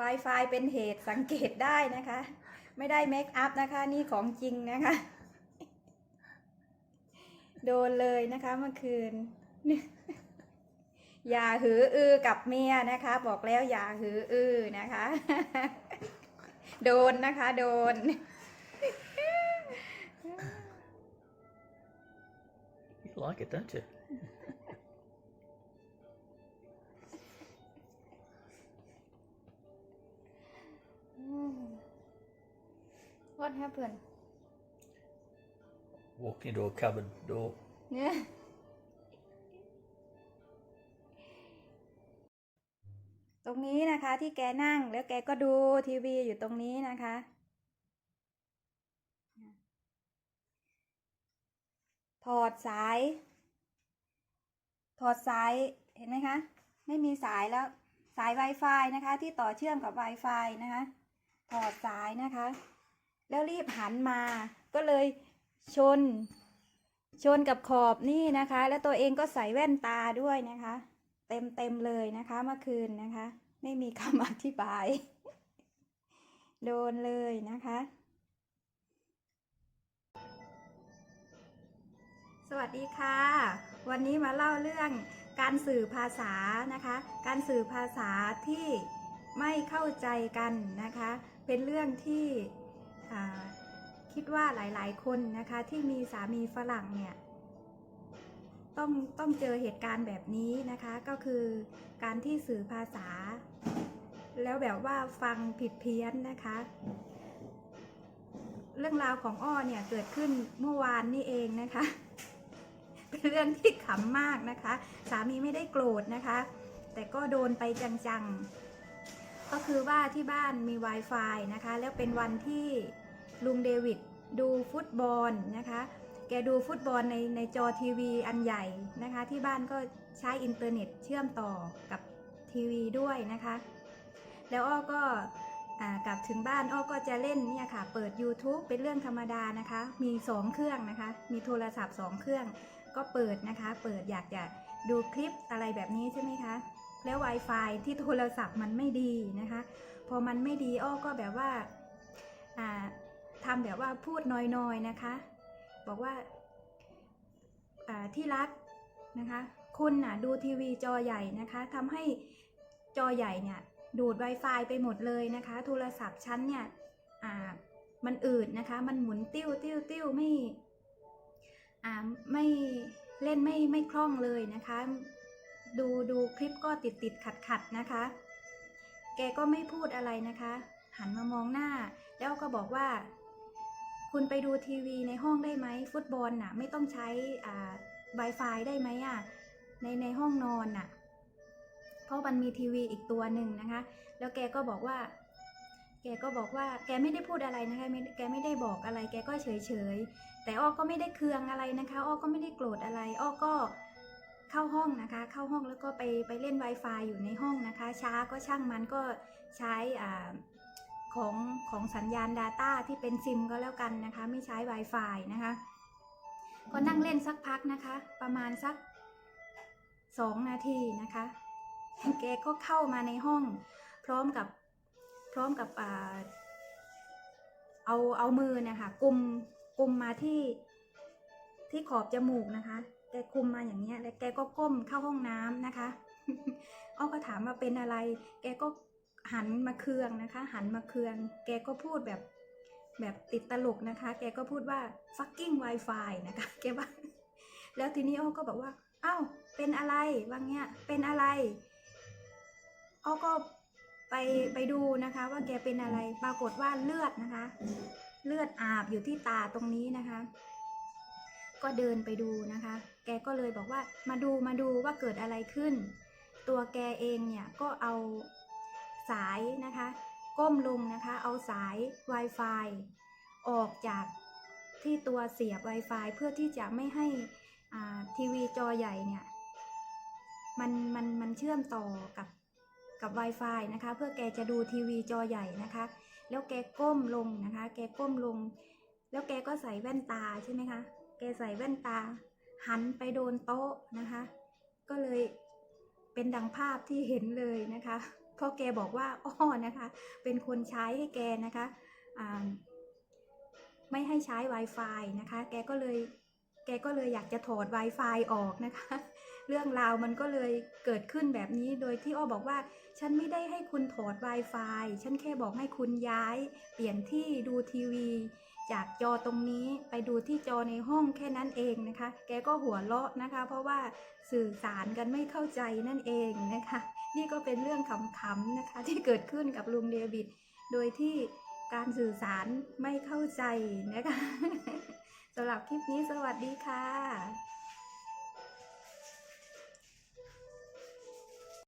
Wi-Fi เป็นเหตุสังเกตได้นะคะ ไม่ได้เมคอัพนะคะ นี่ของจริงนะคะ โดนเลยนะคะเมื่อคืน อย่าหืออือกับเมียนะคะ บอกแล้วอย่าหืออือนะคะ โดนนะคะ โดน You like it, don't you? What happened Walked into a cupboard door. เนี่ยตรงนี้นะคะที่แกนั่งแล้วแกก็ดูทีวีอยู่ตรงนี้นะคะ ถอดสาย ถอดสายเห็นไหมคะ ไม่มีสายแล้วสาย Wi-Fi นะคะ ที่ต่อเชื่อมกับ Wi-Fi นะคะ ถอดสายนะคะ แล้วรีบหันมา ก็เลยชน ชนกับขอบนี่นะคะ แล้วตัวเองก็ใส่แว่นตาด้วยนะคะ เต็มเต็มเลยนะคะเมื่อคืนนะคะ ไม่มีคำอธิบาย โดนเลยนะคะ สวัสดีค่ะ วันนี้มาเล่าเรื่องการสื่อภาษานะคะ การสื่อภาษาที่ไม่เข้าใจกันนะคะ เป็นเรื่องที่ คิดว่าหลายๆ คนนะคะที่มีสามีฝรั่งเนี่ยต้องต้องเจอเหตุการณ์แบบนี้นะคะก็คือการที่สื่อภาษา แล้วแบบว่าฟังผิดเพี้ยนนะคะ เรื่องราวของอ้อเนี่ยเกิดขึ้นเมื่อวานนี่เองนะคะ เป็นเรื่องที่ขำมากนะคะ สามีไม่ได้โกรธนะคะ แต่ก็โดนไปจังๆ ก็คือว่าที่บ้านมี Wi-Fi นะคะ แล้วเป็นวันที่ลุงเดวิดดูฟุตบอลนะคะ แกดูฟุตบอลในในจอทีวีอันใหญ่นะคะ ที่บ้านก็ใช้อินเทอร์เน็ตเชื่อมต่อกับทีวีด้วยนะคะ แล้วอ้อก็กลับถึงบ้านอ้อก็จะเล่นเนี่ยค่ะ เปิด YouTube เป็นเรื่องธรรมดานะคะ มี 2 เครื่องนะคะ มีโทรศัพท์ 2 เครื่อง ก็เปิดนะคะ เปิดอยากจะดูคลิปอะไรแบบนี้ใช่ไหมคะ แล้ว Wi-Fi ที่โทรศัพท์มันไม่ดีนะคะ พอมันไม่ดีอ้อก็แบบว่าทำแบบว่าพูดน้อยๆนะคะ บอกว่าที่รักนะคะคุณน่ะดูทีวีจอใหญ่นะคะทำให้จอใหญ่เนี่ยดูด Wi-Fi ไปหมดเลยนะคะ โทรศัพท์ชั้นเนี่ยมันอืดนะคะ มันหมุนติ้วติ้วติ้วไม่ไม่เล่นไม่ไม่คล่องเลยนะคะ ดูดูคลิปก็ติดติดขัดขัดนะคะ แกก็ไม่พูดอะไรนะคะ หันมามองหน้า แล้วก็บอกว่า คุณไปดูทีวีในห้องได้ไหมฟุตบอลน่ะ ไม่ต้องใช้อ่า Wi-Fi ได้ไหมอะในในห้องนอนน่ะ เพราะมันมีทีวีอีกตัวหนึ่งนะคะ แล้วแกก็บอกว่า แกก็บอกว่า แกไม่ได้พูดอะไรนะคะไม่แกไม่ได้บอกอะไร แกก็เฉยเฉยแต่อ้อก็ไม่ได้เคืองอะไรนะคะ อ้อก็ไม่ได้โกรธอะไร อ้อก็ เข้าห้องนะคะ เข้าห้องแล้วก็ไปไปเล่น Wi-Fi อยู่ในห้องนะคะ ช้าก็ช่างมันก็ใช้ของของสัญญาณ Data ที่เป็นซิมก็แล้วกันนะคะ ไม่ใช้ Wi-Fi นะคะ ก็นั่งเล่นสักพักนะคะ ประมาณสักสองนาทีนะคะแกก็เข้ามาในห้อง พร้อมกับพร้อมกับเอาเอามือนะคะกุมกุมมาที่ที่ขอบจมูกนะคะ แกกุมมาอย่างเนี้ย แล้วแกก็ก้มเข้าห้องน้ำนะคะอ้อก็ถามว่าเป็นอะไร แกก็หันมาเคืองนะคะ หันมาเคือง แกก็พูดแบบแบบติดตลกนะคะ แกก็พูดว่า fucking wifi นะคะ แกว่า แล้วทีนี้อ้อก็บอกว่าเอ้าเป็นอะไรบางเนี้ยเป็นอะไร อ้อก็ไปไปดูนะคะ ว่าแกเป็นอะไร ปรากฏว่าเลือดนะคะ เลือดอาบอยู่ที่ตาตรงนี้นะคะ ก็เดินไปดูนะคะ แกก็เลยบอกว่ามาดูมาดูว่าเกิดอะไรขึ้น ตัวแกเองเนี่ยก็เอาสายนะคะ ก้มลงนะคะ เอาสาย Wi-Fi ออกจากที่ตัวเสียบ Wi-Fi เพื่อที่จะไม่ให้อ่าทีวีจอใหญ่เนี่ยมันมันมันเชื่อมต่อกับกับ Wi-Fi นะคะ เพื่อแกจะดูทีวีจอใหญ่นะคะ แล้วแกก้มลงนะคะ แกก้มลง แล้วแกก็ใส่แว่นตาใช่ไหมคะ แกใส่แว่นตา หันไปโดนโต๊ะนะคะ ก็เลยเป็นดังภาพที่เห็นเลยนะคะเพราะแกบอกว่าอ้อนะคะ เป็นคนใช้ให้แกนะคะไม่ให้ใช้ Wi-Fi นะคะ แกก็เลยแกก็เลยอยากจะถอด Wi-Fi ออกนะคะ เรื่องราวมันก็เลยเกิดขึ้นแบบนี้โดยที่อ้อบอกว่า ฉันไม่ได้ให้คุณถอด Wi-Fi ฉันแค่บอกให้คุณย้าย เปลี่ยนที่ดูทีวี จากจอตรงนี้ไปดูที่จอในห้องแค่นั้นเองนะคะ แกก็หัวเราะนะคะ เพราะว่าสื่อสารกันไม่เข้าใจนั่นเองนะคะ นี่ก็เป็นเรื่องขำๆนะคะ ที่เกิดขึ้นกับลุงเดวิด โดยที่การสื่อสารไม่เข้าใจนะคะสำหรับคลิปนี้สวัสดีค่ะ